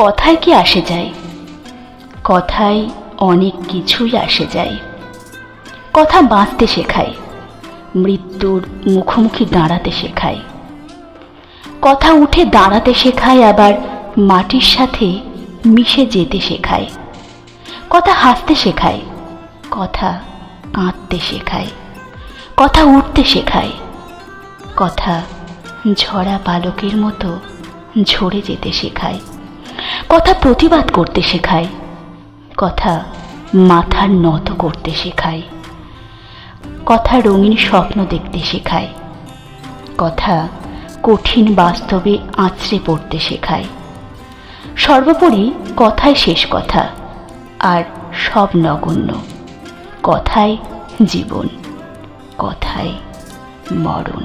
কথায় কি আসে যায়? কথায় অনেক কিছুই আসে যায়। কথা বাঁচতে শেখায়, মৃত্যুর মুখোমুখি দাঁড়াতে শেখায়। কথা উঠে দাঁড়াতে শেখায়, আবার মাটির সাথে মিশে যেতে শেখায়। কথা হাসতে শেখায়, কথা কাঁদতে শেখায়। কথা উঠতে শেখায়, কথা ঝরা পালকের মতো ঝরে যেতে শেখায়। কথা প্রতিবাদ করতে শেখায়। কথা মাথা নত করতে শেখায়। কথা রঙিন স্বপ্ন দেখতে শেখায়। কথা কঠিন বাস্তবে আঁচড়ে পড়তে শেখায়। সর্বোপরি কথাই শেষ কথা, আর সব নগণ্য। কথায় জীবন কথায় মরণ।